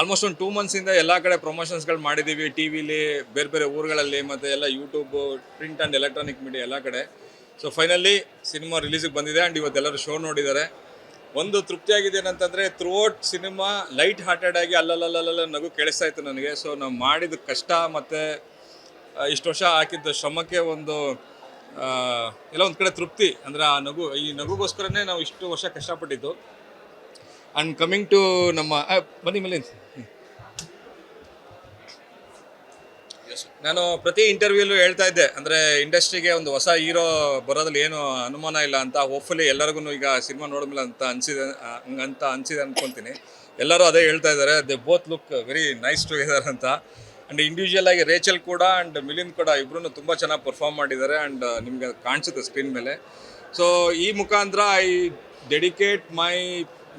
Almost ಒಂದು two ಮಂತ್ಸಿಂದ ಎಲ್ಲ ಕಡೆ ಪ್ರಮೋಷನ್ಸ್ಗಳು ಮಾಡಿದ್ದೀವಿ ಟಿ ವಿಲಿ ಬೇರೆ ಬೇರೆ ಊರುಗಳಲ್ಲಿ ಮತ್ತು ಎಲ್ಲ YouTube print and electronic media ಎಲ್ಲ ಕಡೆ. ಸೊ ಫೈನಲಿ ಸಿನಿಮಾ ರಿಲೀಸಿಗೆ ಬಂದಿದೆ ಆ್ಯಂಡ್ ಇವತ್ತೆಲ್ಲರೂ ಶೋ ನೋಡಿದ್ದಾರೆ. ಒಂದು ತೃಪ್ತಿಯಾಗಿದೆ ಏನಂತಂದರೆ ಥ್ರೂಔಟ್ ಸಿನಿಮಾ ಲೈಟ್ ಹಾರ್ಟೆಡ್ ಆಗಿ ಅಲ್ಲಲ್ಲಲ್ಲ ನಗು ಕೇಳಿಸ್ತಾ ಇತ್ತು ನನಗೆ. ಸೊ ನಾವು ಮಾಡಿದ ಕಷ್ಟ ಮತ್ತು ಇಷ್ಟು ವರ್ಷ ಹಾಕಿದ್ದ ಶ್ರಮಕ್ಕೆ ಒಂದು ಎಲ್ಲ ಒಂದು ಕಡೆ ತೃಪ್ತಿ. ಅಂದರೆ ಆ ನಗು, ಈ ನಗುಗೋಸ್ಕರನೇ ನಾವು ಇಷ್ಟು ವರ್ಷ ಕಷ್ಟಪಟ್ಟಿದ್ದು. ಆ್ಯಂಡ್ ಕಮಿಂಗ್ ಟು ನಮ್ಮ ಬನ್ನಿ ಮೇಲೆ ನಾನು ಪ್ರತಿ ಇಂಟರ್ವ್ಯೂಲು ಹೇಳ್ತಾ ಇದ್ದೆ. ಅಂದರೆ ಇಂಡಸ್ಟ್ರಿಗೆ ಒಂದು ಹೊಸ ಹೀರೋ ಬರೋದ್ರಲ್ಲಿ ಏನು ಅನುಮಾನ ಇಲ್ಲ ಅಂತ ಹೋಪ್ಫುಲಿ ಎಲ್ಲರಿಗೂ ಈಗ ಸಿನಿಮಾ ನೋಡಿದ್ಮೇಲೆ ಅಂತ ಅನಿಸಿದೆ ಅಂತ ಅನಿಸಿದೆ ಅನ್ಕೊಂತೀನಿ. ಎಲ್ಲರೂ ಅದೇ ಹೇಳ್ತಾ ಇದ್ದಾರೆ. They both look very nice together ಅಂತ. ಆ್ಯಂಡ್ ಇಂಡಿವಿಜುವಲ್ ಆಗಿ ರೇಚಲ್ ಕೂಡ ಆ್ಯಂಡ್ ಮಿಲಿಂದ್ ಕೂಡ ಇಬ್ಬರೂ ತುಂಬ ಚೆನ್ನಾಗಿ ಪರ್ಫಾರ್ಮ್ ಮಾಡಿದ್ದಾರೆ ಆ್ಯಂಡ್ ನಿಮಗೆ ಕಾಣಿಸುತ್ತೆ ಸ್ಕ್ರೀನ್ ಮೇಲೆ. ಸೊ ಈ ಮುಖಾಂತರ I dedicate my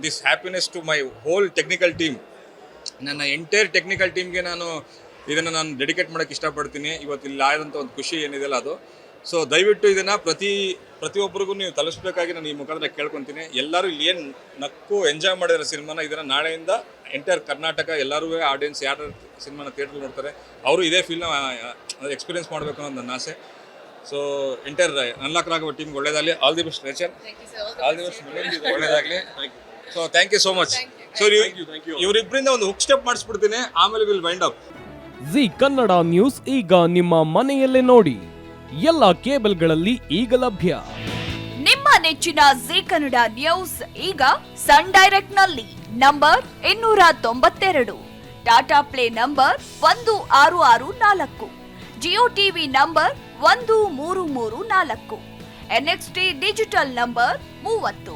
this happiness to my whole technical team ನನ್ನ ಎಂಟೈರ್ ಟೆಕ್ನಿಕಲ್ ಟೀಮ್ಗೆ ನಾನು ಇದನ್ನು ನಾನು ಡೆಡಿಕೇಟ್ ಮಾಡೋಕೆ ಇಷ್ಟಪಡ್ತೀನಿ. ಇವತ್ತು ಇಲ್ಲಿ ಆದಂಥ ಒಂದು ಖುಷಿ ಏನಿದೆಯಲ್ಲ ಅದು. ಸೊ ದಯವಿಟ್ಟು ಇದನ್ನು ಪ್ರತಿ ಪ್ರತಿಯೊಬ್ಬರಿಗೂ ನೀವು ತಲುಪಿಸ್ಬೇಕಾಗಿ ನಾನು ಈ ಮುಖಾಂತರ ಕೇಳ್ಕೊತೀನಿ. ಎಲ್ಲರೂ ಇಲ್ಲಿ ಏನು ನಕ್ಕು ಎಂಜಾಯ್ ಮಾಡಿರೋ ಸಿನಿಮಾನ ಇದನ್ನು ನಾಳೆಯಿಂದ ಎಂಟೈರ್ ಕರ್ನಾಟಕ ಎಲ್ಲರೂ ಆಡಿಯನ್ಸ್ ಯಾರು ಸಿನಿಮಾನ ಥಿಯೇಟ್ರ್ ನೋಡ್ತಾರೆ ಅವರು ಇದೇ ಫೀಲ್ನ ಎಕ್ಸ್ಪೀರಿಯನ್ಸ್ ಮಾಡಬೇಕು ಅನ್ನೋದು ನನ್ನ ಆಸೆ. ಸೊ ಎಂಟೈರ್ ಅನ್ಲಾಕ್ ರಾಘವ ಟೀಮ್ಗೆ ಒಳ್ಳೇದಾಗಲಿ. All the best Rachel all the best ಒಳ್ಳೇದಾಗಲಿ. So thank you so much so ಇವರಿಬ್ಬರಿಂದ ಒಂದು ಹುಕ್ ಸ್ಟೆಪ್ ಮಾಡಿಸ್ಬಿಡ್ತೀನಿ ಆಮೇಲೆ will wind up Zee Kannada news ಈಗ ನಿಮ್ಮ ಮನೆಯಲ್ಲೇ ನೋಡಿ. ಎಲ್ಲ ಕೇಬಲ್ಗಳಲ್ಲಿ ಈಗ ಲಭ್ಯ. ನಿಮ್ಮ ನೆಚ್ಚಿನ ಜಿ ಕನ್ನಡ ನ್ಯೂಸ್ ಈಗ ಸನ್ ಡೈರೆಕ್ಟ್ನಲ್ಲಿ ನಂಬರ್ ಇನ್ನೂರ ತೊಂಬತ್ತೆರಡು. ಟಾಟಾ ಪ್ಲೇ ನಂಬರ್ ಒಂದು ಆರು ಆರು ನಾಲ್ಕು. ಜಿಯೋ ಟಿವಿ ನಂಬರ್ ಒಂದು ಮೂರು ಮೂರು ನಾಲ್ಕು. ಎನ್ಎಕ್ಸ್ಟಿ ಡಿಜಿಟಲ್ ನಂಬರ್ ಮೂವತ್ತು.